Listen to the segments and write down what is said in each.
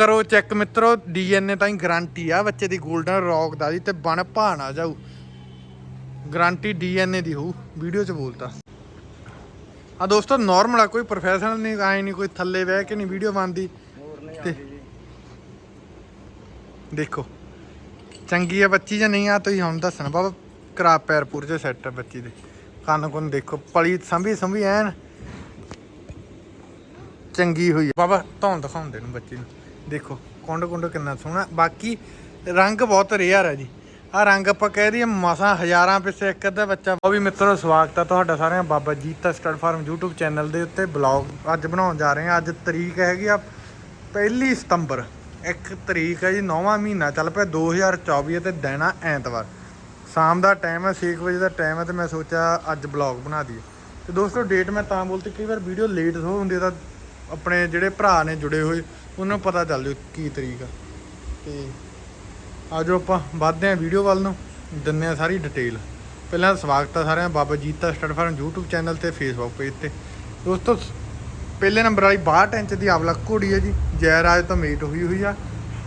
ਕਰੋ ਚੈੱਕ ਮਿੱਤਰੋ ਡੀਐਨਏ ਤਾਂ ਹੀ ਗਾਰੰਟੀ ਆ ਬੱਚੇ ਦੀ 골ਡਨ ਰੌਕ ਦਾ ਜੀ ਤੇ ਬਣ ਭਾਣਾ ਜਾਊ। ਗਾਰੰਟੀ ਡੀਐਨਏ ਦੀ ਹੋਊ ਵੀਡੀਓ 'ਚ ਬੋਲਤਾ। ਆ ਦੋਸਤੋ ਨਾਰਮਲ ਆ ਕੋਈ ਪ੍ਰੋਫੈਸ਼ਨਲ ਨਹੀਂ ਆਏ ਨਹੀਂ ਕੋਈ ਥੱਲੇ ਬਹਿ ਕੇ ਨਹੀਂ ਵੀਡੀਓ ਬਣਦੀ। ਤੇ- ਦੇਖੋ ਚੰਗੀ ਆ ਬੱਚੀ ਜਾਂ ਨਹੀਂ ਆ ਤੁਸੀਂ ਹੁਣ ਦੱਸਣਾ। ਬਾਬਾ ਕਰਾ ਪੈਰ ਪੂਰੇ ਸੈੱਟ ਆ ਬੱਚੀ ਦੇ। ਕੰਨ ਕੁੰਨ ਦੇਖੋ ਪਲੀ ਸੰਭੀ ਸੰਭੀ ਐਨ। ਚੰਗੀ ਹੋਈ ਬਾਬਾ ਧੌਣ ਦਿਖਾਉਂਦੇ ਨੂੰ ਬੱਚੀ ਨੂੰ। ਦੇਖੋ, ਕੁੰਡ ਕੁੰਡ ਕਿੰਨਾ ਸੋਹਣਾ। ਬਾਕੀ ਰੰਗ ਬਹੁਤ ਰੇਅਰ ਹੈ ਜੀ। ਆ ਰੰਗ ਆਪਾਂ ਕਹਿ ਦਈਏ ਮਸਾਂ ਹਜ਼ਾਰਾਂ ਪਿੱਛੇ ਇੱਕ ਅੱਧਾ ਬੱਚਾ। ਉਹ ਵੀ ਮਿੱਤਰੋ, ਸਵਾਗਤ ਹੈ ਤੁਹਾਡਾ ਸਾਰਿਆਂ Baba Jeeta stud farm YouTube channel ਦੇ ਉੱਤੇ ਬਲੌਗ ਅੱਜ ਬਣਾਉਣ ਜਾ ਰਹੇ ਹਾਂ। ਅੱਜ ਤਰੀਕ ਹੈਗੀ ਆ ਪਹਿਲੀ ਸਤੰਬਰ। ਇੱਕ ਤਰੀਕ ਹੈ ਜੀ 9ਵਾਂ ਮਹੀਨਾ ਚੱਲ ਪਿਆ 2024 ਹੈ ਤੇ ਦਿਨ ਆ ਐਤਵਾਰ। ਸ਼ਾਮ ਦਾ ਟਾਈਮ ਹੈ 6 ਵਜੇ ਦਾ ਟਾਈਮ ਹੈ ਤੇ ਮੈਂ ਸੋਚਿਆ ਅੱਜ ਬਲੌਗ ਬਣਾ ਦਈਏ। ਤੇ ਦੋਸਤੋ ਡੇਟ ਮੈਂ ਤਾਂ ਬੋਲਤੀ, ਕਈ ਵਾਰ ਵੀਡੀਓ ਲੇਟ ਹੋ ਹੁੰਦੀ ਹੈ ਤਾਂ ਆਪਣੇ ਜਿਹੜੇ ਭਰਾ ਨੇ ਜੁੜੇ ਹੋਏ ਉਹਨਾਂ ਨੂੰ ਪਤਾ ਚੱਲ ਜੂ ਕੀ ਤਰੀਕ ਆ। ਤੇ ਆਜੋ ਆਪਾਂ, ਵੱਧਦੇ ਹਾਂ ਵੀਡੀਓ ਵੱਲ ਨੂੰ ਦਿੰਨੇ ਆ ਸਾਰੀ ਡਿਟੇਲ ਪਹਿਲਾਂ ਸਵਾਗਤ ਆ ਸਾਰਿਆਂ Baba Jeeta stud farm YouTube channel ਤੇ, Facebook ਪੇਜ ਤੇ। ਦੋਸਤੋ, ਪਹਿਲੇ ਨੰਬਰ ਵਾਲੀ 62 ਇੰਚ ਦੀ ਆਵਲਾ ਘੋੜੀ ਹੈ ਜੀ ਜੈ ਰਾਜ ਤੋਂ ਮੇਟ ਹੋਈ ਹੋਈ ਆ।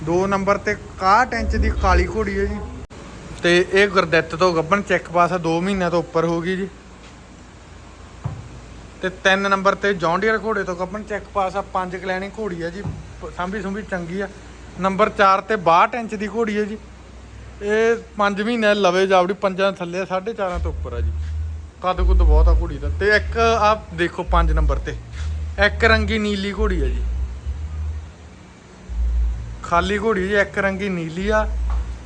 ਦੋ ਨੰਬਰ ਤੇ 61 ਇੰਚ ਦੀ ਕਾਲੀ ਘੋੜੀ ਹੈ ਜੀ। ਤੇ ਇਹ ਗੁਰਦਿੱਤ ਤੋਂ ਗੱਬਨ ਚੈੱਕ ਪਾਸ ਆ 2 ਮਹੀਨਿਆਂ ਤੋਂ ਉੱਪਰ ਹੋ ਗਈ ਜੀ। ਤੇ ਤਿੰਨ ਨੰਬਰ ਤੇ ਜੌਂਡੀਅਰ ਘੋੜੇ ਤੋਂ ਗੱਬਨ ਚੈੱਕ ਪਾਸ ਆ, ਪੰਜ ਕਲੈਣੀ ਘੋੜੀ ਆ ਜੀ, ਸਾਂਭੀ ਸੁੰਭੀ ਚੰਗੀ ਆ। ਨੰਬਰ 4 ਤੇ 62 ਇੰਚ ਦੀ ਘੋੜੀ ਹੈ ਜੀ। ਇਹ 5 ਮਹੀਨੇ ਲਵੇ ਜਾਵੜੀ, ਪੰਜਾਂ ਥੱਲੇ 4.5 ਤੋਂ ਉੱਪਰ ਆ ਜੀ। ਕੱਦ ਕੁੱਦ ਬਹੁਤ ਆ ਘੋੜੀ ਦਾ। ਤੇ ਇੱਕ ਆ ਦੇਖੋ 5 ਨੰਬਰ ਤੇ। ਇੱਕ ਰੰਗੀ ਨੀਲੀ ਘੋੜੀ ਆ ਜੀ। ਖਾਲੀ ਘੋੜੀ ਜੀ, ਇੱਕ ਰੰਗੀ ਨੀਲੀ ਆ।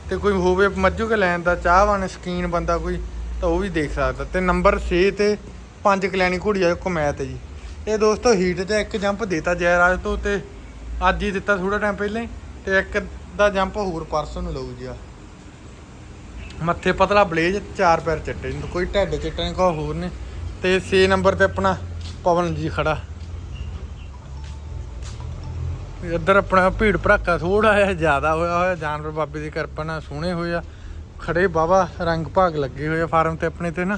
ਤੇ ਕੋਈ ਹੋਵੇ ਮੱਝੂ ਕੇ ਲੈਣ ਦਾ ਚਾਹਵਾਨ, ਸਕੀਨ ਬੰਦਾ ਕੋਈ, ਤਾਂ ਉਹ ਵੀ ਦੇਖ ਸਕਦਾ। ਤੇ ਨੰਬਰ 6 ਤੇ ਪੰਜ ਕਲਿਆਣੀ ਘੋੜੀ ਆ ਕਮੈਤ ਜੀ। ਇਹ ਦੋਸਤੋ ਹੀਟ ਤੇ ਇੱਕ ਜੰਪ ਦੇਤਾ ਜੈਰਾਜ ਤੋਂ ਤੇ ਅੱਜ ਹੀ ਦਿੱਤਾ ਥੋੜਾ ਟਾਈਮ ਪਹਿਲੇ ਤੇ ਇੱਕ ਦਾ ਜੰਪ ਹੋਰ ਪਰਸੋਂ ਨੂੰ ਲਊ ਜੀ ਆ। ਮੱਥੇ ਪਤਲਾ ਬਲੇਜ ਚਾਰ ਪੈਰ ਚਿੱਟੇ ਨੇ, ਕੋਈ ਢੱਡ ਚਿੱਟਾ ਨਹੀਂ ਕੋਈ ਹੋਰ ਨੇ। ਤੇ 6 ਨੰਬਰ ਤੇ ਆਪਣਾ ਪਵਨ ਜੀ ਖੜਾ। ਇੱਧਰ ਆਪਣਾ ਭੀੜ ਭੜਾਕਾ ਥੋੜਾ ਜਿਹਾ ਜ਼ਿਆਦਾ ਹੋਇਆ ਹੋਇਆ, ਜਾਨਵਰ ਬਾਬੇ ਦੀ ਕਿਰਪਾ ਨਾਲ ਸੋਹਣੇ ਹੋਏ ਆ। ਖੜੇ ਬਾਵਾ ਰੰਗ ਭਾਗ ਲੱਗੇ ਹੋਏ ਆ, ਫਾਰਮ ਤੇ ਆਪਣੇ ਤੇ ਨਾ।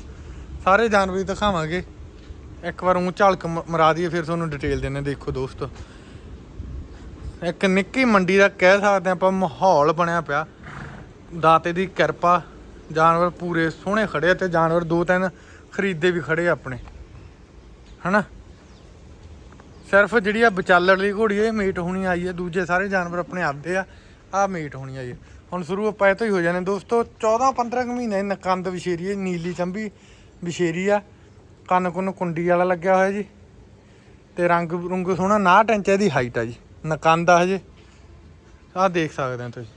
ਸਾਰੇ ਜਾਨਵਰ ਹੀ ਦਿਖਾਵਾਂਗੇ। ਇੱਕ ਵਾਰ ਉਹ ਝਲਕ ਮਰਾ ਦਈਏ, ਫਿਰ ਤੁਹਾਨੂੰ ਡਿਟੇਲ ਦਿੰਨੇ ਦੇਖੋ ਦੋਸਤੋ। ਇੱਕ ਨਿੱਕੀ ਮੰਡੀ ਦਾ ਕਹਿ ਸਕਦੇ ਆਪਾਂ, ਮਾਹੌਲ ਬਣਿਆ ਪਿਆ। ਦਾਤੇ ਦੀ ਕਿਰਪਾ, ਜਾਨਵਰ ਪੂਰੇ ਸੋਹਣੇ ਖੜੇ ਆ ਤੇ ਜਾਨਵਰ ਦੋ ਤਿੰਨ ਖਰੀਦੇ ਵੀ ਖੜੇ ਆ ਆਪਣੇ। ਹਨਾ? ਸਿਰਫ ਜਿਹੜੀ ਆ ਵਿਚਾਲੜ ਲਈ ਘੋੜੀ ਇਹ ਮੀਟ ਹੋਣੀ ਆਈ ਹੈ ਦੂਜੇ ਸਾਰੇ ਜਾਨਵਰ ਆਪਣੇ ਆਪਦੇ ਆ ਆ ਮੀਟ ਹੋਣੀ ਆਈ ਹੈ ਹੁਣ ਸ਼ੁਰੂ ਆਪਾਂ ਇਹ ਤੋਂ ਹੀ ਹੋ ਜਾਣੇ ਦੋਸਤੋ 14 15 ਕੁ ਮਹੀਨੇ ਨਕੰਦ ਵਿਸ਼ੇਰੀ ਨੀਲੀ ਚੰਬੀ। ਵਿਸ਼ੇਰੀ ਆ। ਕੰਨ ਕੁੰਨ ਕੁੰਡੀ ਵਾਲਾ ਲੱਗਿਆ ਹੋਇਆ ਜੀ। ਤੇ ਰੰਗ ਰੁੰਗ ਸੋਹਣਾ 59 ਇੰਚ ਦੀ ਹਾਈਟ ਆ ਜੀ। ਨਕੰਦ ਆ ਹਜੇ। ਆਹ ਦੇਖ ਸਕਦੇ ਹੋ ਤੁਸੀਂ।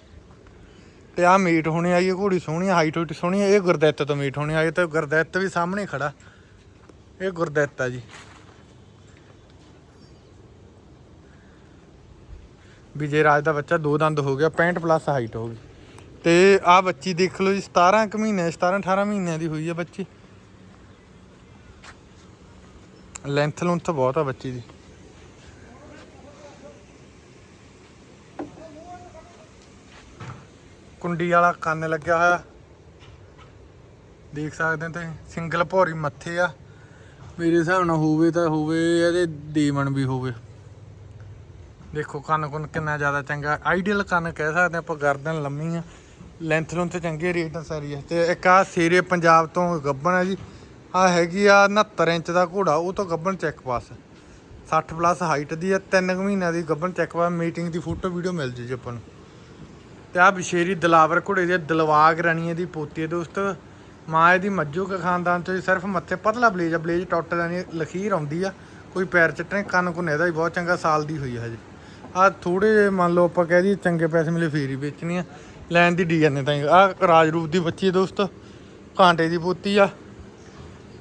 ਤੇ ਆ ਮੀਟ ਹੋਣੀ ਆਈ ਹੈ ਘੋੜੀ ਸੋਹਣੀ ਹਾਈਟ ਹੁਈਟ ਸੋਹਣੀ ਆ। ਇਹ ਗੁਰਦਿੱਤ ਤੋਂ ਮੀਟ ਹੋਣੀ ਆਈ ਹੈ ਤੇ ਗੁਰਦਿੱਤ ਵੀ ਸਾਹਮਣੇ ਖੜਾ। ਇਹ ਗੁਰਦਿੱਤ ਆ ਜੀ। ਵਿਜੇ ਰਾਜ ਦਾ ਬੱਚਾ ਦੋ ਦੰਦ ਹੋ ਗਿਆ 65 ਪਲੱਸ ਹਾਈਟ ਹੋ ਗਈ। ਤੇ ਆ ਬੱਚੀ ਦੇਖ ਲਓ ਜੀ 17 ਕੁ ਮਹੀਨੇ 17 18 ਮਹੀਨਿਆਂ ਦੀ ਹੋਈ ਹੈ ਬੱਚੀ। ਲੈਂਥ ਲੂੰਥ ਬਹੁਤ ਆ ਬੱਚੀ ਦੀ। ਕੁੰਡੀ ਵਾਲਾ ਕੰਨ ਲੱਗਿਆ ਹੋਇਆ। ਦੇਖ ਸਕਦੇ ਹੋ ਤੁਸੀਂ, ਸਿੰਗਲ ਭੌਰੀ ਮੱਥੇ ਆ। ਮੇਰੇ ਹਿਸਾਬ ਨਾਲ ਹੋਵੇ ਤਾਂ ਹੋਵੇ, ਇਹਦੇ ਦੀਵਨ ਵੀ ਹੋਵੇ। ਦੇਖੋ ਕੰਨ ਕੁੰਨ ਕਿੰਨਾ ਜ਼ਿਆਦਾ ਚੰਗਾ ਆਈਡੀਅਲ ਕੰਨ ਕਹਿ ਸਕਦੇ ਆਪਾਂ, ਗਰਦਨ ਲੰਮੀ ਆ। ਲੈਂਥ ਲੁੰਥ ਚੰਗੇ ਰੇਟ ਸਾਰੀ ਹੈ ਤੇ ਇੱਕ ਆ ਸੇਰੇ ਪੰਜਾਬ ਤੋਂ ਗੱਬਣ ਹੈ ਜੀ। ਆ ਹੈਗੀ ਆ 69 ਇੰਚ ਦਾ ਘੋੜਾ, ਉਹ ਤੋਂ ਗੱਬਣ ਚੈੱਕ ਪਾਸ 60 ਪਲੱਸ ਹਾਈਟ ਦੀ ਆ 3 ਮਹੀਨਿਆਂ ਦੀ ਗੱਬਣ ਚੈੱਕ ਪਾਸ ਮੀਟਿੰਗ ਦੀ ਫੋਟੋ ਵੀਡੀਓ ਮਿਲ ਜੂ ਜੀ ਆਪਾਂ ਨੂੰ। ਤੇ ਆ ਬਿਸ਼ੇਰੀ ਦਲਾਵਰ ਘੋੜੇ ਦੀ ਦਲਵਾਗ ਰਾਣੀਏ ਦੀ ਪੋਤੀ ਹੈ ਦੋਸਤ। ਮਾਂ ਇਹਦੀ ਮੱਜੂ ਕੇ ਖਾਨਦਾਨ ਤੋਂ ਹੀ ਸਿਰਫ ਮੱਥੇ ਪਤਲਾ ਬਲੇਜ ਆ, ਬਲੇਜ ਟੁੱਟਦਾ ਨਹੀਂ ਲਖੀਰ ਆਉਂਦੀ ਆ। ਕੋਈ ਪੈਰ ਚਟਣੇ, ਕੰਨ ਕੁੰਨ ਇਹਦਾ ਵੀ ਬਹੁਤ ਚੰਗਾ, ਸਾਲ ਦੀ ਹੋਈ ਆ ਹਜੇ। ਆ ਥੋੜੇ ਮੰਨ ਲਓ ਆਪਾਂ ਕਹਿ ਦਈਏ ਚੰਗੇ ਪੈਸੇ ਮਿਲੇ ਫੇਰ ਹੀ ਵੇਚਣੀ ਆ। ਲੈਣ ਦੀ ਡੀਐਨਏ ਤਾਂ ਆ ਰਾਜਰੂਪ ਦੀ ਬੱਚੀ ਹੈ ਦੋਸਤ। ਕਾਂਟੇ ਦੀ ਪੋਤੀ ਆ।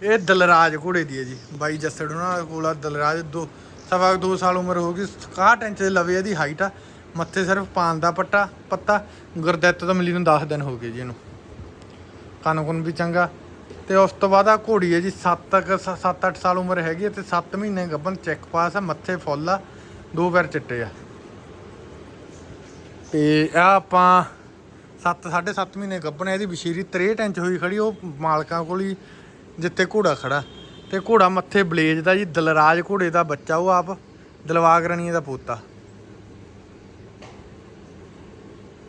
ਇਹ ਦਲਰਾਜ ਘੋੜੇ ਦੀ ਹੈ ਜੀ, ਬਾਈ ਜੱਸੜ ਉਹਨਾਂ ਕੋਲ ਦਲਰਾਜ ਦੋ, ਸਵਾ ਕੁ ਦੋ ਸਾਲ ਉਮਰ ਹੋ ਗਈ 61 ਇੰਚ ਦੇ ਲਵੇ ਇਹਦੀ ਹਾਈਟ ਆ, ਮੱਥੇ ਸਿਰਫ ਪਾਨ ਦਾ ਪੱਟਾ, ਪੱਤਾ, ਗੁਰਦਿੱਤ ਤੋਂ ਮਿਲੀ ਨੂੰ 10 ਦਿਨ ਹੋ ਗਏ ਜੀ ਇਹਨੂੰ। ਕੰਨ ਕੁਨ ਵੀ ਚੰਗਾ। ਤੇ ਉਸ ਤੋਂ ਬਾਅਦ ਆ ਘੋੜੀ ਹੈ ਜੀ 7 ਤੱਕ 7-8 ਸਾਲ ਉਮਰ ਹੈਗੀ ਹੈ ਤੇ 7 ਮਹੀਨੇ ਗੱਭਨ ਚੈੱਕ ਪਾਸ ਆ, ਮੱਥੇ ਫੁੱਲ ਆ, ਦੋ ਪੈਰ ਚਿੱਟੇ ਆ। ਤੇ ਆ ਆਪਾਂ 7 7.5 ਮਹੀਨੇ ਗੱਭਨ ਇਹਦੀ ਬਸ਼ੀਰੀ 63 ਇੰਚ ਹੋਈ ਖੜੀ, ਉਹ ਮਾਲਕਾਂ ਕੋਲ ਹੀ ਜਿੱਥੇ ਘੋੜਾ ਖੜਾ। ਤੇ ਘੋੜਾ ਮੱਥੇ ਬਲੇਜ ਦਾ ਜੀ, ਦਲਰਾਜ ਘੋੜੇ ਦਾ ਬੱਚਾ ਉਹ ਆਪ, ਦਲਵਾਗ ਰਣੀਏ ਦਾ ਪੋਤਾ।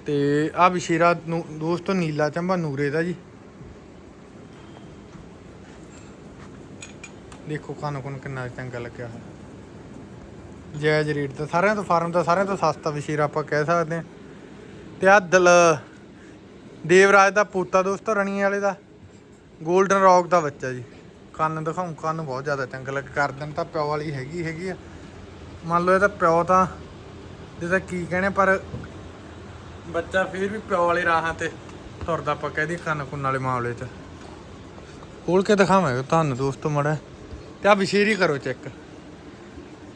ਤੇ ਆ ਵਿਸ਼ੇਰਾ ਨੂੰ, ਦੋਸਤੋ ਨੀਲਾ ਚੰਬਾ ਨੂਰੇ ਦਾ ਜੀ। ਦੇਖੋ ਕੰਨ ਕੁਨ ਕਿੰਨਾ ਚੰਗਾ ਲੱਗਿਆ। ਹੋਇਆ ਜਾਇਜ਼ ਰੇਟ ਤੇ ਸਾਰਿਆਂ ਤੋਂ, ਫਾਰਮ ਦਾ ਸਾਰਿਆਂ ਤੋਂ ਸਸਤਾ ਵਿਸ਼ੇਰਾ ਆਪਾਂ ਕਹਿ ਸਕਦੇ ਹਾਂ। ਤੇ ਆ ਦਲ, ਦੇਵਰਾਜ ਦਾ ਪੋਤਾ ਦੋਸਤੋ ਰਣੀ ਵਾਲੇ ਦਾ। 골ਡਨ ਰੌਕ ਦਾ ਬੱਚਾ ਜੀ। ਕੰਨ ਦਿਖਾਉਂ, ਕੰਨ ਬਹੁਤ ਜ਼ਿਆਦਾ ਚੰਗਾ ਲੱਗ ਕਰਦਨ ਤਾਂ ਪਿਓ ਵਾਲੀ ਹੈਗੀ ਹੈਗੀ ਆ। ਮੰਨ ਲਓ ਇਹਦਾ ਪਿਓ ਤਾਂ ਜਿਹਦਾ ਕੀ ਕਹਣੇ ਪਰ ਬੱਚਾ ਫਿਰ ਵੀ ਪਿਓ ਵਾਲੇ ਰਾਹਾਂ ਤੇ ਤੁਰਦਾ ਆਪਾਂ ਕਹਦੀ ਕੰਨ ਕੁੰਨ ਵਾਲੇ ਮਾਮਲੇ 'ਚ। ਖੋਲ ਕੇ ਦਿਖਾਵਾਂਗੇ ਤੁਹਾਨੂੰ ਦੋਸਤੋ ਮੜਾ ਤੇ ਆ ਵਿਸ਼ੇਰੀ ਕਰੋ ਚੈੱਕ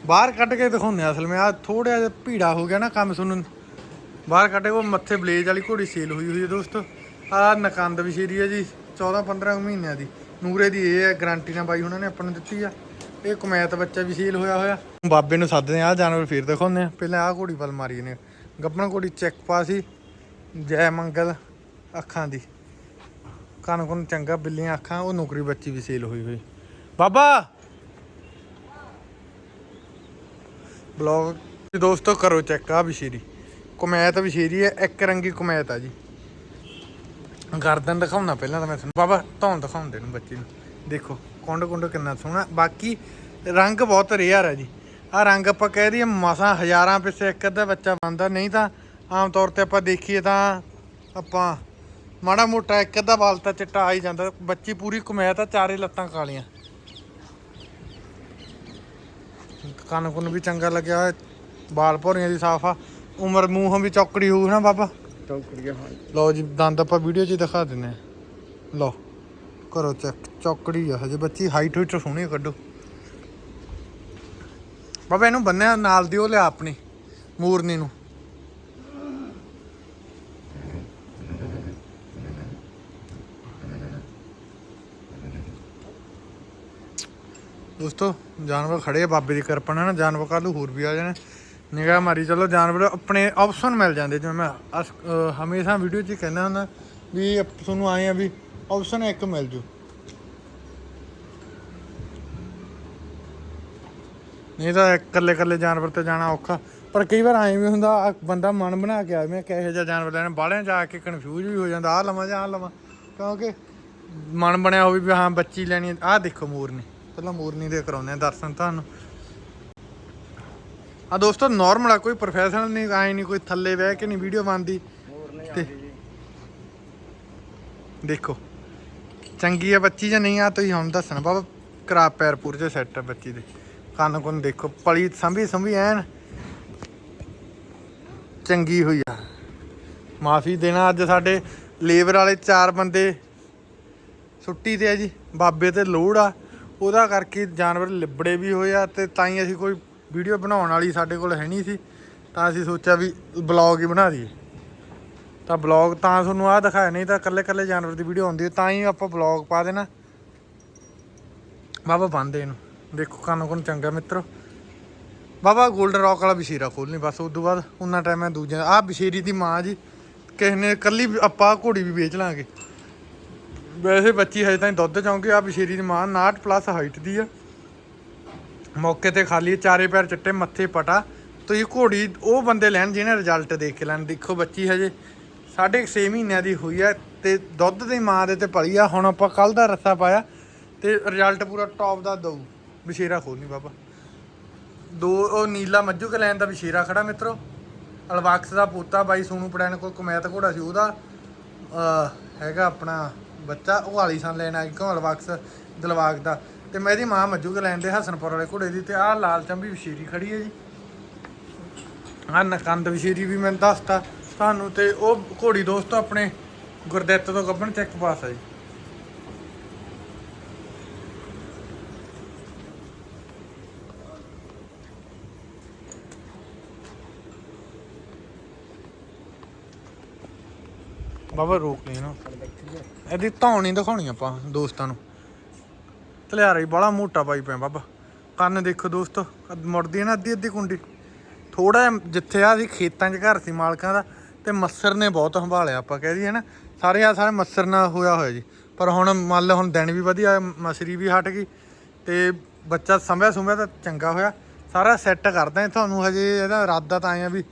ਬਾਹਰ ਕੱਢ ਕੇ ਦਿਖਾਉਂਦੇ ਆ ਅਸਲ ਮੈਂ ਆ ਥੋੜਾ ਜਿਹਾ ਭੀੜਾ ਹੋ ਗਿਆ ਨਾ ਕੰਮ ਸੁਣਨ। ਬਾਹਰ ਕੱਢ ਕੇ ਉਹ ਮੱਥੇ ਬਲੇਜ ਵਾਲੀ ਘੋੜੀ ਸੇਲ ਹੋਈ ਹੋਈ ਹੈ ਦੋਸਤੋ। ਆ ਨਕੰਦ ਵਿਸ਼ੇਰੀ ਹੈ ਜੀ। 14 15 ਮਹੀਨਿਆਂ ਦੀ। ਨੂਰੇ ਦੀ ਇਹ ਹੈ ਗਾਰੰਟੀ ਨਾਲ ਬਾਈ ਉਹਨਾਂ ਨੇ ਆਪਾਂ ਨੂੰ ਦਿੱਤੀ ਆ। ਇਹ ਕਮੈਤ ਬੱਚਾ ਵੀ ਸੇਲ ਹੋਇਆ ਹੋਇਆ। ਬਾਬੇ ਨੂੰ ਸੱਦਦੇ ਆ ਜਾਨਵਰ ਫੇਰ ਦਿਖਾਉਂਦੇ ਆ ਪਹਿਲਾਂ ਆ ਘੋੜੀ ਵੱਲ ਮਾਰੀ ਨੇ। ਗੱਪਣ ਘੋੜੀ ਚੈੱਕ ਪਾ ਸੀ। ਜੈ ਮੰਗਲ ਅੱਖਾਂ ਦੀ। ਕੰਨ ਕੁੰਨ ਚੰਗਾ, ਬਿੱਲੀਆਂ ਅੱਖਾਂ, ਉਹ ਨੌਕਰੀ ਬੱਚੀ ਵੀ ਸੇਲ ਹੋਈ ਹੋਈ। ਬਾਬਾ! ਬਲੌਗ ਦੋਸਤੋ, ਕਰੋ ਚੈੱਕ ਆ ਵਿਸ਼ੇਰੀ। ਕਮੈਤ ਵਿਸ਼ੇਰੀ ਹੈ, ਇੱਕ ਰੰਗੀ ਕਮੈਤ ਆ ਜੀ। ਗਰਦਨ ਦਿਖਾਉਣਾ ਪਹਿਲਾਂ ਤਾਂ ਮੈਂ ਤੁਹਾਨੂੰ। ਬਾਬਾ, ਧੌਣ ਦਿਖਾਉਂਦੇ ਨੂੰ ਬੱਚੇ ਨੂੰ। ਦੇਖੋ, ਕੁੰਡ ਕੁੰਡ ਕਿੰਨਾ ਸੋਹਣਾ। ਬਾਕੀ ਰੰਗ ਬਹੁਤ ਰੇਅਰ ਹੈ ਜੀ। ਆ ਰੰਗ ਆਪਾਂ ਕਹਿ ਦਈਏ ਮਸਾਂ ਹਜ਼ਾਰਾਂ ਪਿੱਛੇ ਇੱਕ ਅੱਧਾ ਬੱਚਾ ਬਣਦਾ। ਨਹੀਂ ਤਾਂ ਆਮ ਤੌਰ ਤੇ ਆਪਾਂ ਦੇਖੀਏ ਤਾਂ ਆਪਾਂ ਮਾੜਾ ਮੋਟਾ ਇੱਕ ਅੱਧਾ ਵਾਲ ਤਾਂ ਚਿੱਟਾ ਆ ਹੀ ਜਾਂਦਾ। ਬੱਚੀ ਪੂਰੀ ਕਮੈਤ ਤਾਂ ਚਾਰੇ ਲੱਤਾਂ ਕਾਲੀਆਂ। ਕੰਨ ਕੁੰਨ ਵੀ ਚੰਗਾ ਲੱਗਿਆ। ਹੋਇਆ ਬਾਲ ਭੌਰੀਆਂ ਦੀ ਸਾਫ਼ ਆ। ਉਮਰ ਮੂੰਹੋਂ ਵੀ ਚੌਕੜੀ ਹੋਊ ਨਾ ਬਾਬਾ। ਚੌਕੜੀਆਂ ਹਾਂ। ਲਓ ਜੀ, ਦੰਦ ਆਪਾਂ ਵੀਡੀਓ 'ਚ ਹੀ ਦਿਖਾ ਦਿੰਨੇ ਆ ਲਓ, ਕਰੋ ਚੈੱਕ ਚੌਕੜੀ ਆ ਹਜੇ, ਬੱਚੀ ਹਾਈਟ ਹੁਈਟ ਸੋਹਣੀ ਕੱਢੋ। ਬਾਬਾ, ਇਹਨੂੰ ਬੰਨਿਆ, ਨਾਲ ਦੀ ਉਹ ਲਿਆ ਆਪਣੀ, ਮੂਰਨੀ ਨੂੰ। ਦੋਸਤੋ, ਜਾਨਵਰ ਖੜੇ ਆ, ਬਾਬੇ ਦੀ ਕਿਰਪਾ ਨਾਲ ਜਾਨਵਰ ਕੱਲ੍ਹ ਹੋਰ ਵੀ ਆ ਜਾਣੇ। ਨਿਗਾਹ ਮਾਰੀ, ਚਲੋ ਜਾਨਵਰ ਆਪਣੇ ਆਪਸ਼ਨ ਮਿਲ ਜਾਂਦੇ, ਜਿਵੇਂ ਮੈਂ ਅਸ- ਹਮੇਸ਼ਾ ਵੀਡੀਓ 'ਚ ਕਹਿੰਦਾ ਹੁੰਦਾ ਵੀ ਤੁਹਾਨੂੰ ਆਏ ਆ ਵੀ ਆਪਸ਼ਨ ਇੱਕ ਮਿਲ ਜੂ। ਨਹੀਂ ਤਾਂ ਇਕੱਲੇ ਇਕੱਲੇ ਜਾਨਵਰ ਤੇ ਜਾਣਾ ਔਖਾ, ਪਰ ਕਈ ਵਾਰ ਐਂ ਵੀ ਹੁੰਦਾ ਬੰਦਾ ਮਨ ਬਣਾ ਕੇ ਆਵੇ ਕਿਹੋ ਜਿਹਾ ਜਾਨਵਰ ਲੈਣਾ, ਬਾਹਲਿਆਂ ਜਾ ਕੇ ਕਨਫਿਊਜ਼ ਵੀ ਹੋ ਜਾਂਦਾ, ਆਹ ਲਵਾਂ ਜਾਂ ਆਹ ਲਵਾਂ, ਕਿਉਂਕਿ ਮਨ ਬਣਿਆ ਹੋਵੇ ਵੀ ਹਾਂ, ਬੱਚੀ ਲੈਣੀ, ਆਹ ਦੇਖੋ ਮੋਰਨੀ, ਪਹਿਲਾਂ ਮੋਰਨੀ ਦੇ ਕਰਾਉਂਦੇ ਆ ਦਰਸ਼ਨ ਤੁਹਾਨੂੰ। ਆ ਦੋਸਤੋ ਨਾਰਮਲ ਆ ਕੋਈ ਪ੍ਰੋਫੈਸ਼ਨਲ ਨਹੀਂ ਆਏ ਨਹੀਂ ਕੋਈ ਥੱਲੇ ਬਹਿ ਕੇ ਨਹੀਂ ਵੀਡੀਓ ਬਣਦੀ। ਤੇ- ਜੀ। ਦੇਖੋ ਚੰਗੀ ਆ ਬੱਚੀ ਜਾਂ ਨਹੀਂ ਆ ਤੁਸੀਂ ਹੁਣ ਦੱਸਣਾ। ਬਾਬਾ ਕਰਾ ਪੈਰ ਪੂਰੇ ਸੈੱਟ ਆ ਬੱਚੀ ਦੇ। ਕੰਨ ਕੁੰਨ ਦੇਖੋ ਪਲੀ ਸੰਭੀ ਸੰਭੀ ਐਨ। ਚੰਗੀ ਹੋਈ ਆ। ਮਾਫੀ ਦੇਣਾ ਅੱਜ ਸਾਡੇ ਲੇਬਰ ਵਾਲੇ ਚਾਰ ਬੰਦੇ। ਛੁੱਟੀ ਤੇ ਆ ਜੀ ਬਾਬੇ ਤੇ ਲੋੜ ਆ। ਉਹਦਾ ਕਰਕੇ ਜਾਨਵਰ ਲਿਬੜੇ ਵੀ ਹੋਏ ਆ ਤੇ ਤਾਂ ਹੀ ਅਸੀਂ ਕੋਈ ਵੀਡੀਓ ਬਣਾਉਣ ਵਾਲੀ ਸਾਡੇ ਕੋਲ ਹੈ ਨਹੀਂ ਸੀ, ਤਾਂ ਅਸੀਂ ਸੋਚਿਆ ਵੀ ਬਲੌਗ ਹੀ ਬਣਾ ਦਈਏ। ਤਾਂ ਬਲੌਗ ਤਾਂ ਤੁਹਾਨੂੰ ਆਹ ਦਿਖਾਇਆ, ਨਹੀਂ ਤਾਂ ਇਕੱਲੇ ਇਕੱਲੇ ਜਾਨਵਰ ਦੀ ਵੀਡੀਓ ਆਉਂਦੀ ਤਾਂ ਹੀ ਆਪਾਂ ਬਲੌਗ ਪਾ ਦੇਣਾ। ਬਾਬਾ ਬੰਦੇ ਇਹਨੂੰ ਦੇਖੋ ਕੰਨ ਕੋਨ ਚੰਗਾ ਮਿੱਤਰੋ। ਬਾਬਾ 골ਡਨ ਰੌਕ ਵਾਲਾ ਬਸ਼ੀਰਾ ਖੋਲਣੀ ਬਸ ਉਸ ਤੋਂ ਬਾਅਦ ਉਹਨਾਂ ਟਾਈਮ ਮੈਂ ਦੂਜੇ ਆਹ ਬਸ਼ੀਰੀ ਦੀ ਮਾਂ ਜੀ, ਕਿਸੇ ਨੇ ਕੱਲੀ ਆਪਾਂ ਘੋੜੀ ਵੀ ਵੇਚ ਲਾਂਗੇ। ਵੈਸੇ ਬੱਚੀ ਹਜੇ ਤਾਂ ਦੁੱਧ ਚਾਉਂਗੇ ਆ ਬਸ਼ੀਰੀ ਦੀ ਮਾਂ 59 ਪਲੱਸ ਹਾਈਟ ਦੀ ਆ। ਮੌਕੇ ਤੇ ਖਾਲੀ ਚਾਰੇ ਪੈਰ ਚਿੱਟੇ, ਮੱਥੇ ਪਟਾ। ਤੁਸੀਂ ਘੋੜੀ, ਉਹ ਬੰਦੇ ਲੈਣ ਜਿਹਨੇ ਰਿਜ਼ਲਟ ਦੇਖ ਕੇ ਲੈਣ। ਦੇਖੋ ਬੱਚੀ ਹਜੇ ਸਾਢੇ 6 ਮਹੀਨਿਆਂ ਦੀ ਹੋਈ ਆ ਤੇ ਦੁੱਧ ਦੀ ਮਾਂ ਦੇ ਤੇ ਪਲੀ ਆ। ਹੁਣ ਆਪਾਂ ਕੱਲ ਦਾ ਰੱਸਾ ਪਾਇਆ ਤੇ ਰਿਜ਼ਲਟ ਪੂਰਾ ਟੌਪ ਦਾ ਦਊ। ਬਸ਼ੀਰਾ ਖੋਲਣੀ ਬਾਬਾ। ਦੋ, ਉਹ ਨੀਲਾ ਮੱਝੂ ਕੇ ਲੈਣ ਦਾ ਬਸ਼ੀਰਾ ਖੜਾ ਮਿੱਤਰੋ। ਅਲਵਾਕਸ ਦਾ ਪੋਤਾ ਬਾਈ ਸੋਨੂ ਪੜੈਣ ਕੋਲ ਕਮੈਤ ਘੋੜਾ ਸੀ ਉਹਦਾ। ਹੈਗਾ ਆਪਣਾ ਬੱਚਾ, ਉਹ ਵਾਲੀ ਸਨ ਲੈਣ ਆਈ ਕਿਉਂ ਅਲਵਾਕਸ, ਦਿਲਵਾਗ ਦਾ। ਤੇ ਮੈਂ ਇਹਦੀ ਮਾਂ ਮੱਜੂ ਕੇ ਲੈਣ ਦੇ ਹਸਨਪੁਰ ਵਾਲੇ ਘੋੜੇ ਦੀ ਤੇ ਆਹ ਲਾਲ ਚੰਬੀ ਬਸ਼ੀਰੀ ਖੜੀ ਹੈ ਜੀ। ਆਹ ਨਕੰਦ ਬਸ਼ੀਰੀ ਵੀ ਮੈਂ ਦੱਸਤਾ। ਤੁਹਾਨੂੰ ਤੇ ਉਹ ਘੋੜੀ ਦੋਸਤੋ ਆਪਣੇ ਗੁਰਦਿੱਤ ਤੋਂ ਗੱਬਣ ਚੈੱਕ ਪਾਸ ਆ ਜੀ। ਬਾਬਾ ਰੋਕ ਲਈ ਨਾ। ਇਹਦੀ ਧੌਣ ਹੀ ਦਿਖਾਉਣੀ ਆਪਾਂ ਦੋਸਤਾਂ ਨੂੰ। ਤਲਿਆਰਾ ਹੀ ਬੜਾ ਮੋਟਾ ਪਾਈ ਪਿਆ ਬਾਬਾ। ਕੰਨ ਦੇਖੋ ਦੋਸਤੋ ਮੁੜਦੀ ਹੈ ਨਾ ਅੱਧੀ ਅੱਧੀ ਕੁੰਡੀ। ਥੋੜਾ ਜਿੱਥੇ ਆ ਸੀ ਖੇਤਾਂ 'ਚ ਘਰ ਸੀ ਮਾਲਕਾਂ ਦਾ, ਤੇ ਮੱਸਰ ਨੇ ਬਹੁਤ ਸੰਭਾਲਿਆ ਆਪਾਂ ਕਹਿ ਦਈਏ ਨਾ। ਸਾਰੇ ਆ ਸਾਰੇ ਮੱਸਰ ਨਾਲ ਹੋਇਆ ਹੋਇਆ ਜੀ। ਪਰ ਹੁਣ ਮੰਨ ਲਓ ਹੁਣ ਦਿਨ ਵੀ ਵਧੀਆ, ਮਸਰੀ ਵੀ ਹਟ ਗਈ, ਤੇ ਬੱਚਾ ਸੰਭਿਆ ਸੁੰਭਿਆ ਤਾਂ ਚੰਗਾ ਹੋਇਆ। ਸਾਰਾ ਸੈੱਟ ਕਰਦਾ ਤੁਹਾਨੂੰ ਹਜੇ ਇਹਦਾ ਇਰਾਦਾ ਤਾਂ ਆਇਆ ਵੀ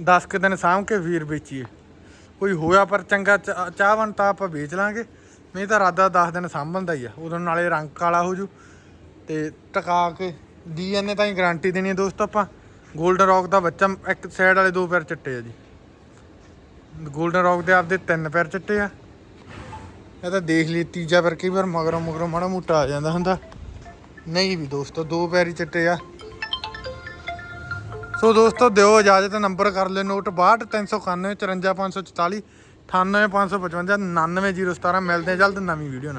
10 ਕੁ ਦਿਨ ਸਾਂਭ ਕੇ ਵੀਰ ਵੇਚੀਏ। ਕੋਈ ਹੋਇਆ ਪਰ ਚੰਗਾ ਚਾ- ਚਾਹਵਨ ਤਾਂ ਆਪਾਂ ਵੇਚ ਲਾਂਗੇ। ਨਹੀਂ ਤਾਂ ਰਾਦਾ 10 ਦਿਨ ਸਾਂਭਣ ਦਾ ਹੀ ਆ। ਉਦੋਂ ਨਾਲੇ ਰੰਗ ਕਾਲਾ ਹੋ ਜੂ ਤੇ ਟਕਾ ਕੇ ਡੀਐਨਏ ਤਾਂ ਹੀ ਗਾਰੰਟੀ ਦੇਣੀ ਹੈ ਦੋਸਤੋ ਆਪਾਂ। 골ਡਨ ਰੌਕ ਦਾ ਬੱਚਾ ਇੱਕ ਸਾਈਡ ਵਾਲੇ ਦੋ ਪੈਰ ਚਿੱਟੇ ਆ ਜੀ। 골ਡਨ ਰੌਕ ਦੇ ਆਪਦੇ ਤਿੰਨ ਪੈਰ ਚਿੱਟੇ ਆ। ਇਹ ਤਾਂ ਦੇਖ ਲਈ ਤੀਜਾ ਪੈਰ ਕਈ ਵਾਰ ਮਗਰੋਂ ਮਗਰੋਂ ਮਾੜਾ ਮੋਟਾ ਆ ਜਾਂਦਾ ਹੁੰਦਾ। ਨਹੀਂ ਵੀ ਦੋਸਤੋ, ਦੋ ਪੈਰ ਹੀ ਚਿੱਟੇ ਆ। ਸੋ ਦੋਸਤੋ, ਦਿਓ ਇਜਾਜ਼ਤ, ਨੰਬਰ ਕਰ ਲੈ ਨੋਟ 62 391 54 544 98555 99017 ਮਿਲਦੇ ਆ ਜਲਦ ਨਵੀਂ ਵੀਡੀਓ ਨਾਲ।